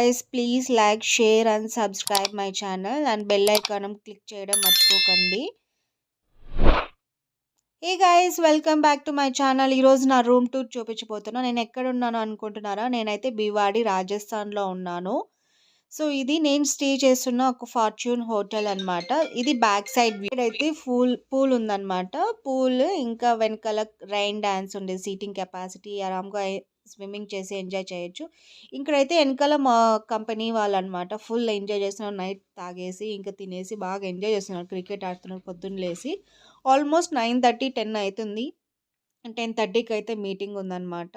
Guys please like share and subscribe my channel and bell icon click చేయడం మర్చిపోకండి. Hey guys welcome back to my channel ఈరోజు నా room tour చూపించబోతున్నా. నేను ఎక్కడ ఉన్నాను అనుకుంటున్నారా? నేనైతే బివాడి రాజస్థాన్లో ఉన్నాను. సో ఇది నేను స్టే చేస్తున్న ఒక ఫార్చ్యూన్ హోటల్ అన్నమాట. ఇది బ్యాక్ సైడ్ అయితే పూల్ పూల్ ఉందన్నమాట. పూల్ ఇంకా వెనకాల రైన్ డ్యాన్స్ ఉండే సీటింగ్ కెపాసిటీ ఆరామ్గా స్విమ్మింగ్ చేసి ఎంజాయ్ చేయొచ్చు. ఇక్కడైతే వెనకాల మా కంపెనీ వాళ్ళు అనమాట ఫుల్ ఎంజాయ్ చేస్తున్నారు. నైట్ తాగేసి ఇంకా తినేసి బాగా ఎంజాయ్ చేస్తున్నారు. క్రికెట్ ఆడుతున్నారు పొద్దున్న లేసి. ఆల్మోస్ట్ నైన్ థర్టీ టెన్ అవుతుంది టెన్ థర్టీకి అయితే మీటింగ్ ఉందన్నమాట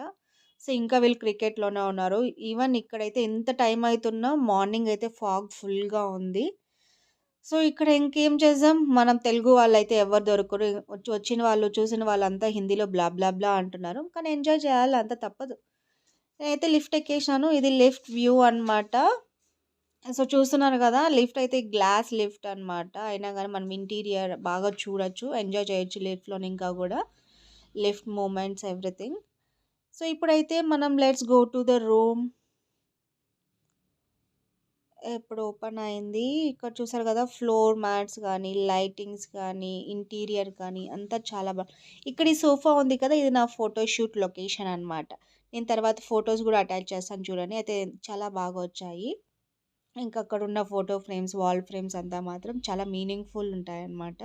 సో ఇంకా వీళ్ళు క్రికెట్లోనే ఉన్నారు. ఈవెన్ ఇక్కడైతే ఎంత టైం అవుతున్నా మార్నింగ్ అయితే ఫాగ్ ఫుల్గా ఉంది. సో ఇక్కడ ఇంకేం చేద్దాం? మనం తెలుగు వాళ్ళు అయితే ఎవరు దొరకరు. వచ్చి వచ్చిన వాళ్ళు చూసిన వాళ్ళంతా హిందీలో బ్లా బ్లా బ్లా అంటున్నారు. కానీ ఎంజాయ్ చేయాలి. అంత తప్పదు. నేనైతే లిఫ్ట్ ఎక్కేసాను ఇది లిఫ్ట్ వ్యూ అనమాట సో చూస్తున్నారు కదా లిఫ్ట్ అయితే గ్లాస్ లిఫ్ట్ అనమాట అయినా కానీ మనం ఇంటీరియర్ బాగా చూడొచ్చు. ఎంజాయ్ చేయొచ్చు లిఫ్ట్లోని ఇంకా కూడా. Lift moments everything. సో ఇప్పుడైతే మనం let's go to the room. ఇప్పుడు ఓపెన్ అయింది. ఇక్కడ చూసారు కదా ఫ్లోర్ మ్యాట్స్ కానీ లైటింగ్స్ కానీ ఇంటీరియర్ కానీ అంతా చాలా బాగా ఇక్కడ ఈ సోఫా ఉంది కదా ఇది నా ఫోటోషూట్ లొకేషన్ అనమాట నేను తర్వాత ఫొటోస్ కూడా అటాచ్ చేస్తాను చూడండి. అయితే చాలా బాగా వచ్చాయి. ఇంకా అక్కడ ఉన్న ఫోటో ఫ్రేమ్స్ వాల్ ఫ్రేమ్స్ అంతా మాత్రం చాలా మీనింగ్ఫుల్ ఉంటాయన్నమాట.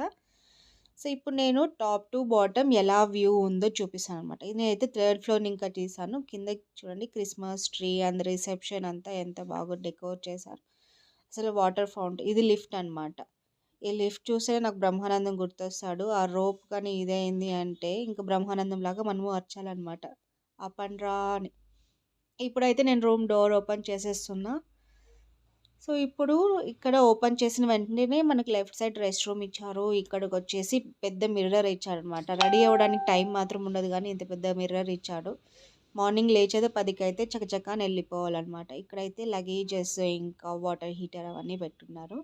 సో ఇప్పుడు నేను టాప్ టు బాటమ్ ఎలా వ్యూ ఉందో చూపిస్తాను అనమాట ఇది నేనైతే థర్డ్ ఫ్లోర్ ఇంకా తీసాను. కింద చూడండి క్రిస్మస్ ట్రీ అండ్ రిసెప్షన్ అంతా ఎంత బాగా డెకోర్ చేశారు. అసలు వాటర్ ఫౌంట్ ఇది లిఫ్ట్ అనమాట ఈ లిఫ్ట్ చూస్తే నాకు బ్రహ్మానందం గుర్తొస్తాడు. ఆ రోప్ కానీ ఇదైంది అంటే ఇంకా బ్రహ్మానందం లాగా మనము వచ్చాలన్నమాట అప్ అండ్ రా అని ఇప్పుడైతే నేను రూమ్ డోర్ ఓపెన్ చేసేస్తున్నా. సో ఇప్పుడు ఇక్కడ ఓపెన్ చేసిన వెంటనే మనకి లెఫ్ట్ సైడ్ రెస్ట్ రూమ్ ఇచ్చారు. ఇక్కడికి వచ్చేసి పెద్ద మిర్రర్ ఇచ్చారనమాట రెడీ అవ్వడానికి టైం మాత్రం ఉండదు కానీ ఇంత పెద్ద మిర్రర్ ఇచ్చాడు. మార్నింగ్ లేచేదే పదికి అయితే చకచకాని వెళ్ళిపోవాలన్నమాట ఇక్కడైతే లగేజెస్ ఇంకా వాటర్ హీటర్ అవన్నీ పెట్టున్నారు.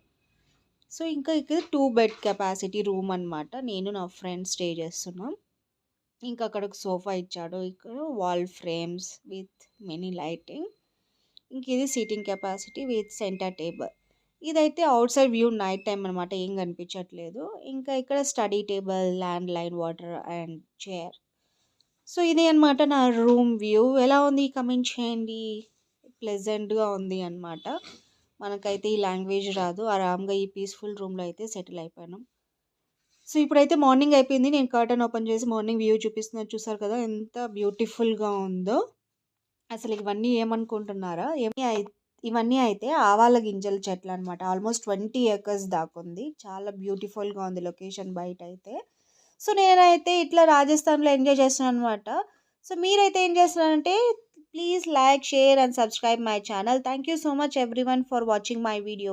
సో ఇంకా ఇక్కడ టూ బెడ్ కెపాసిటీ రూమ్ అనమాట నేను నా ఫ్రెండ్ స్టే చేస్తున్నాం. ఇంకా అక్కడ ఒక సోఫా ఇచ్చాడు. ఇక్కడ wall frames with many lighting ఇంక ఇది seating capacity with centre table. ఇదైతే outside view night time అనమాట ఏం కనిపించట్లేదు. ఇంకా ఇక్కడ study table landline water and chair. So ఇది అనమాట నా రూమ్ వ్యూ. ఎలా ఉంది? కమెంట్ చేయండి. ప్లెజెంట్గా ఉంది అనమాట మనకైతే ఈ లాంగ్వేజ్ రాదు. ఆరామ్గా ఈ పీస్ఫుల్ రూమ్లో అయితే సెటిల్ అయిపోయాను. సో ఇప్పుడైతే మార్నింగ్ అయిపోయింది. నేను కర్టన్ ఓపెన్ చేసి మార్నింగ్ వ్యూ చూపిస్తున్నా చూసారు కదా? ఎంత బ్యూటిఫుల్గా ఉందో. అసలు ఇవన్నీ ఏమనుకుంటున్నారా? ఏమి ఇవన్నీ అయితే ఆవాల గింజల చెట్లు అనమాట ఆల్మోస్ట్ ట్వంటీ ఏకర్స్ ఉంది. చాలా బ్యూటిఫుల్గా ఉంది లొకేషన్ బయట అయితే సో నేనైతే ఇట్లా రాజస్థాన్లో ఎంజాయ్ చేస్తున్నాను అనమాట సో మీరైతే ఏం చేస్తున్నారంటే please like share and subscribe my channel. Thank you so much everyone for watching my videos.